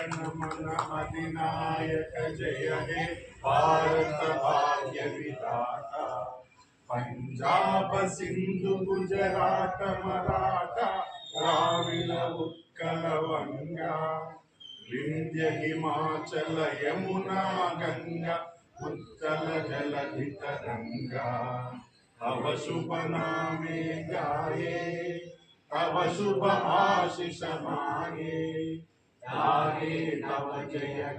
जनमन अधिनायक जय हे भारत भाग्य विधाता पंजाब सिंधु गुजरात मराठा द्राविड उत्कल वंगा विंध्य हिमाचल यमुना गंगा उत्कल जलधित गंगा तव शुभ नामे गाये तव शुभ आशीष तव जय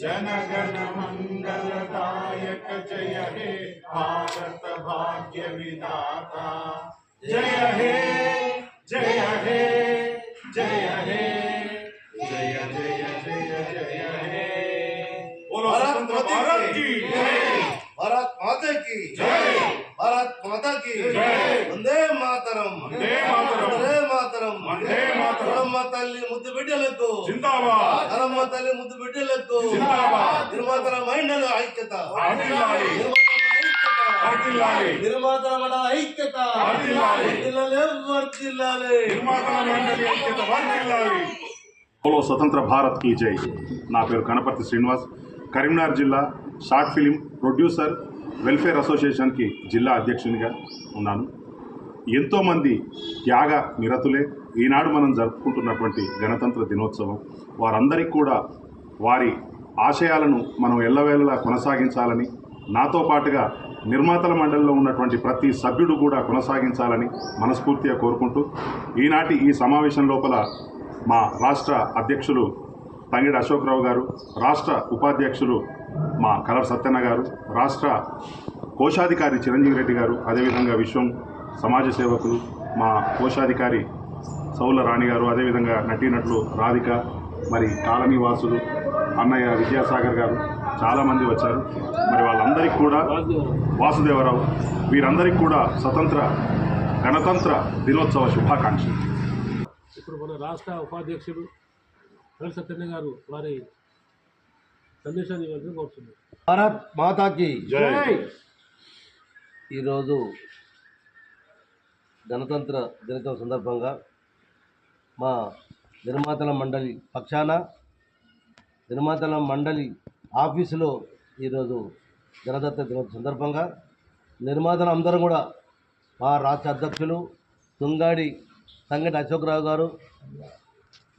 जन गण मंगलदायक जय हे भारत भाग्य विदाता जय हे जय हे जय हे। जय जय जय जय हे। बोलो भारत भरत की जय। भारत माता की जय। भारत माता की जय। वंदे मातरम। वंदे मातरम। కరమ్మ తల్లి ముద్దు బిడ్డలకు జిందాబాద్. కరమ్మ తల్లి ముద్దు బిడ్డలకు జిందాబాద్. నిర్మాతల మైండల ఐక్యత. నిర్మాతల ఐక్యత. మన. పోలో స్వతంత్ర భారత్ కీ జై. నా పేరు కనపర్తి శ్రీనివాస్. కరీంనగర్ జిల్లా షార్ట్ ఫిలిం ప్రొడ్యూసర్ వెల్ఫేర్ అసోసియేషన్కి జిల్లా అధ్యక్షునిగా ఉన్నాను. ఎంతోమంది త్యాగ నిరతులే. ఈనాడు మనం జరుపుకుంటున్నటువంటి గణతంత్ర దినోత్సవం వారందరికీ కూడా వారి ఆశయాలను మనం ఎల్లవేళలా కొనసాగించాలని నాతో పాటుగా నిర్మాతల మండలిలో ఉన్నటువంటి ప్రతి సభ్యుడు కూడా కొనసాగించాలని మనస్ఫూర్తిగా కోరుకుంటూ ఈనాటి ఈ సమావేశం లోపల మా రాష్ట్ర అధ్యక్షులు తంగిడి అశోక్రావు గారు రాష్ట్ర ఉపాధ్యక్షులు మా కలర్ సత్యన్న గారు రాష్ట్ర కోశాధికారి చిరంజీవి రెడ్డి గారు అదేవిధంగా విశ్వం సమాజ సేవకులు మా కోశాధికారి సౌల రాణి గారు అదేవిధంగా నటీనటులు రాధిక మరి కాలనీ వాసులు అన్నయ్య విద్యాసాగర్ గారు చాలామంది వచ్చారు. మరి వాళ్ళందరికీ కూడా వాసుదేవరావు వీరందరికీ కూడా స్వతంత్ర గణతంత్ర దినోత్సవ శుభాకాంక్షలు. ఇప్పుడు మన రాష్ట్ర ఉపాధ్యక్షుడు సత్యన్న గారు వారి సందేశాన్ని భారత్ మాతాకి జై. ఈరోజు గణతంత్ర దినోత్సవం సందర్భంగా మా నిర్మాతల మండలి పక్షాన నిర్మాతల మండలి ఆఫీసులో ఈరోజు గణతంత్ర దినోత్సవం సందర్భంగా నిర్మాతలు అందరం కూడా మా రాష్ట్ర అధ్యక్షులు తుంగాడి సంగటి అశోక్రావు గారు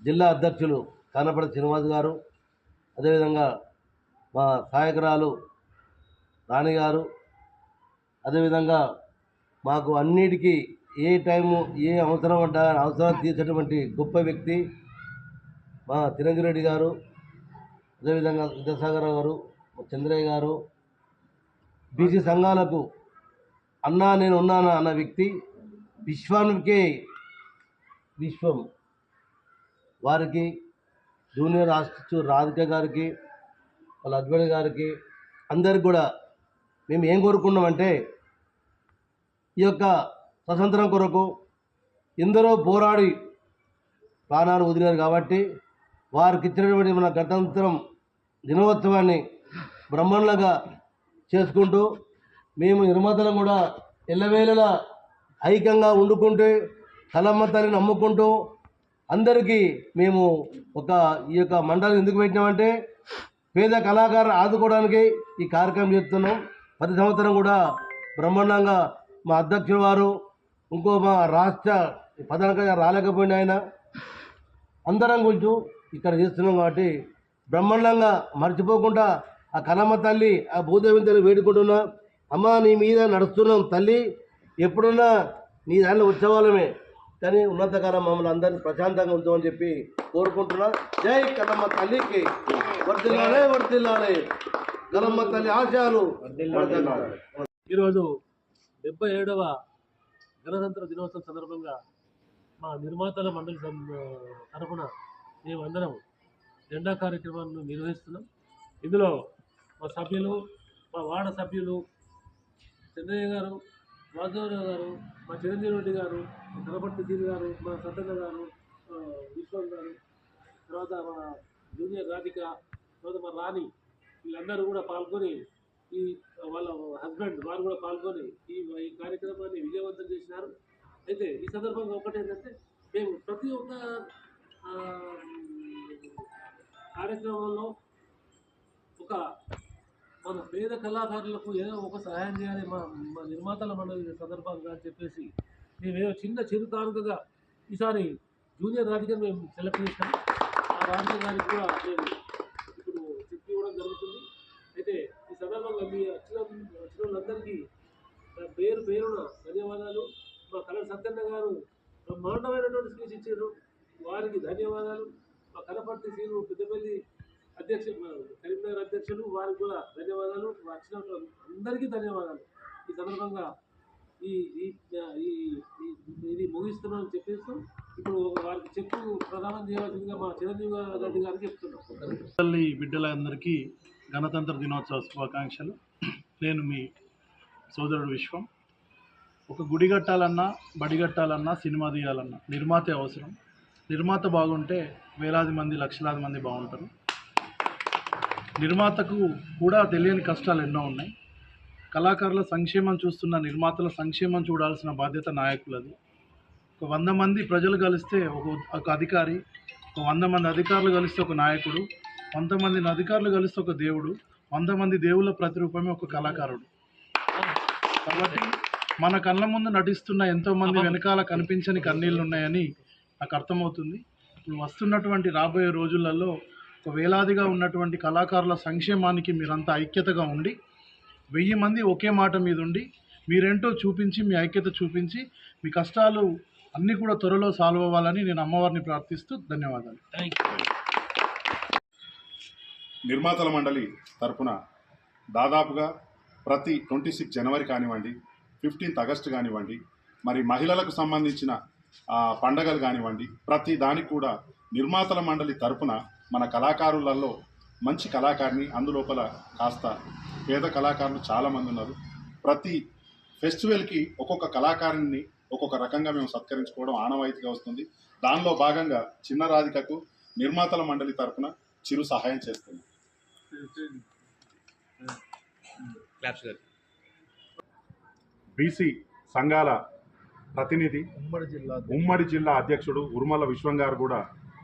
జిల్లా అధ్యక్షులు కానపడి శ్రీనివాస్ గారు అదేవిధంగా మా సహాయకురాలు రాణి గారు అదేవిధంగా మాకు అన్నిటికీ ఏ టైము ఏ అవసరం అంట అవసరం తీర్చేటువంటి గొప్ప వ్యక్తి మా తిరంగిరెడ్డి గారు అదేవిధంగా విద్యాసాగర్ గారు చంద్రయ్య గారు బీసీ సంఘాలకు అన్నా నేను ఉన్నానా అన్న వ్యక్తి విశ్వానికే విశ్వం. వారికి జూనియర్ ఆర్టిస్టు రాధిక గారికి వాళ్ళ హస్బెండ్ గారికి అందరికి కూడా మేము ఏం కోరుకున్నామంటే ఈ యొక్క స్వతంత్రం కొరకు ఎందరో పోరాడి ప్రాణాలు వదిలారు కాబట్టి వారికి ఇచ్చినటువంటి మన గణతంత్రం దినోత్సవాన్ని బ్రహ్మాండంగా చేసుకుంటూ మేము నిర్మాతలం కూడా ఎల్లవేళలా ఐక్యంగా వండుకుంటూ కలమ్మ తల్లిని నమ్ముకుంటూ అందరికీ మేము ఒక ఈ యొక్క మండలం ఎందుకు పెట్టినామంటే పేద కళాకారులు ఆదుకోవడానికి ఈ కార్యక్రమం చేస్తున్నాం. ప్రతి సంవత్సరం కూడా బ్రహ్మాండంగా మా అధ్యక్షుడు వారు ఇంకో మా రాష్ట్ర ప్రధానంగా రాలేకపోయిన ఆయన. అందరం కొంచెం ఇక్కడ చేస్తున్నాం కాబట్టి బ్రహ్మాండంగా మర్చిపోకుండా ఆ కలమ్మ తల్లి ఆ భూదేవిని తల్లి వేడుకుంటున్నా. అమ్మ నీ మీద నడుస్తున్నాం తల్లి. ఎప్పుడున్నా నీ దాంట్లో ఉత్సవాలమే కానీ ఉన్నతకాలం మమ్మల్ని అందరినీ ప్రశాంతంగా ఉంచామని చెప్పి కోరుకుంటున్నా. జై కలమ్మ తల్లికి. వర్తిల్లాలే వర్తిల్లాలే కలమ్మ తల్లి ఆశయాలు. ఈరోజు డెబ్బై ఏడవ గణతంత్ర దినోత్సవం సందర్భంగా మా నిర్మాతల మండలి తరఫున మేమందరం జెండా కార్యక్రమాలను నిర్వహిస్తున్నాం. ఇందులో మా సభ్యులు మా వాడ సభ్యులు చంద్రయ్య గారు వాసుదేవరావు గారు మా చిరంజీవి రెడ్డి గారు మా కనపర్తి తీరు గారు మా సత్తన్న గారు విశ్వం గారు తర్వాత మా జూనియర్ రాధిక తర్వాత మా రాణి వీళ్ళందరూ కూడా పాల్గొని ఈ వాళ్ళ హస్బెండ్ వారు కూడా పాల్గొని ఈ కార్యక్రమాన్ని చేసినారు అయితే ఈ సందర్భంగా ఒకటి ఏంటంటే మేము ప్రతి ఒక్క కార్యక్రమంలో ఒక మన పేద కళాకారులకు ఏదో ఒక సహాయం చేయాలి మా మా నిర్మాతల మండలి సందర్భంగా అని చెప్పేసి మేమేదో చిన్న చిరుతానుకగా ఈసారి జూనియర్ రాధిక మేము సెలెక్ట్ చేశాము ఆ రాజకీయ గారికి కూడా మేము ఇప్పుడు చెప్పి ఇవ్వడం జరుగుతుంది. అయితే ఈ సందర్భంగా మీ వచ్చిన వచ్చిన వాళ్ళందరికీ పేరు పేరున ధన్యవాదాలు మా కళ సత్యన్న గారు బ్రహ్మాండమైనటువంటి స్పీచ్ ఇచ్చారు వారికి ధన్యవాదాలు. మా కనపర్తి సీను పెద్దపల్లి అధ్యక్షులు కరీంనగర్ అధ్యక్షులు వారికి కూడా ధన్యవాదాలు. వచ్చిన అందరికీ ధన్యవాదాలు. ఈ సందర్భంగా ఈ ఈ ఈ ఈ- ఇది ముగిస్తున్నామని చెప్పేస్తూ ఇప్పుడు వారికి చెప్పు ప్రదానం చేయవలసిందిగా మా చిరంజీవి గారి గారికి చెప్తున్నాం. తల్లి బిడ్డలందరికీ గణతంత్ర దినోత్సవ శుభాకాంక్షలు. నేను మీ సోదరుడు విశ్వం. ఒక గుడి కట్టాలన్నా బడి కట్టాలన్నా సినిమా తీయాలన్నా నిర్మాత అవసరం. నిర్మాత బాగుంటే వేలాది మంది లక్షలాది మంది బాగుంటారు. నిర్మాతకు కూడా తెలియని కష్టాలు ఎన్నో ఉన్నాయి. కళాకారుల సంక్షేమం చూస్తున్న నిర్మాతల సంక్షేమం చూడాల్సిన బాధ్యత నాయకులది. ఒక వంద మంది ప్రజలు కలిస్తే ఒక ఒక అధికారి ఒక వంద మంది అధికారులు కలిస్తే ఒక నాయకుడు వంద మంది అధికారులు కలిస్తే ఒక దేవుడు వంద మంది దేవుళ్ళ ప్రతిరూపమే ఒక కళాకారుడు. కాబట్టి మన కళ్ళ ముందు నటిస్తున్న ఎంతో మంది వెనకాల కనిపించని కన్నీళ్ళు ఉన్నాయని నాకు అర్థమవుతుంది. ఇప్పుడు వస్తున్నటువంటి రాబోయే రోజులలో ఒక వేలాదిగా ఉన్నటువంటి కళాకారుల సంక్షేమానికి మీరంతా ఐక్యతగా ఉండి వెయ్యి మంది ఒకే మాట మీద ఉండి మీరేంటో చూపించి మీ ఐక్యత చూపించి మీ కష్టాలు అన్నీ కూడా త్వరలో సాల్వ్ అవ్వాలని నేను అమ్మవారిని ప్రార్థిస్తూ ధన్యవాదాలు. థ్యాంక్ యూ నిర్మాతల మండలి తరపున దాదాపుగా ప్రతి ట్వంటీ సిక్స్ జనవరి కానివ్వండి ఫిఫ్టీన్త్ ఆగస్ట్ కానివ్వండి మరి మహిళలకు సంబంధించిన పండగలు కానివ్వండి ప్రతి దానికి కూడా నిర్మాతల మండలి తరపున మన కళాకారులలో మంచి కళాకారిని అందులోపల కాస్త పేద కళాకారులు చాలామంది ఉన్నారు. ప్రతి ఫెస్టివల్కి ఒక్కొక్క కళాకారుని ఒక్కొక్క రకంగా మేము సత్కరించుకోవడం ఆనవాయితీగా వస్తుంది. దానిలో భాగంగా చిన్న రాధికకు నిర్మాతల మండలి తరపున చిరు సహాయం చేస్తుంది. బీసీ సంఘాల ప్రతినిధి ఉమ్మడి జిల్లా ఉమ్మడి జిల్లా అధ్యక్షుడు ఉరుమల విశ్వం గారు కూడా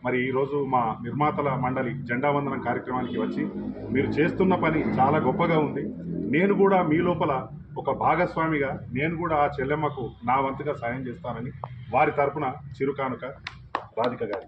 మరి ఈరోజు మా నిర్మాతల మండలి జెండా వందనం కార్యక్రమానికి వచ్చి మీరు చేస్తున్న పని చాలా గొప్పగా ఉంది. నేను కూడా మీ లోపల ఒక భాగస్వామిగా నేను కూడా ఆ చెల్లెమ్మకు నా వంతుగా సాయం చేస్తానని వారి తరపున చిరుకానుక రాధిక గారి.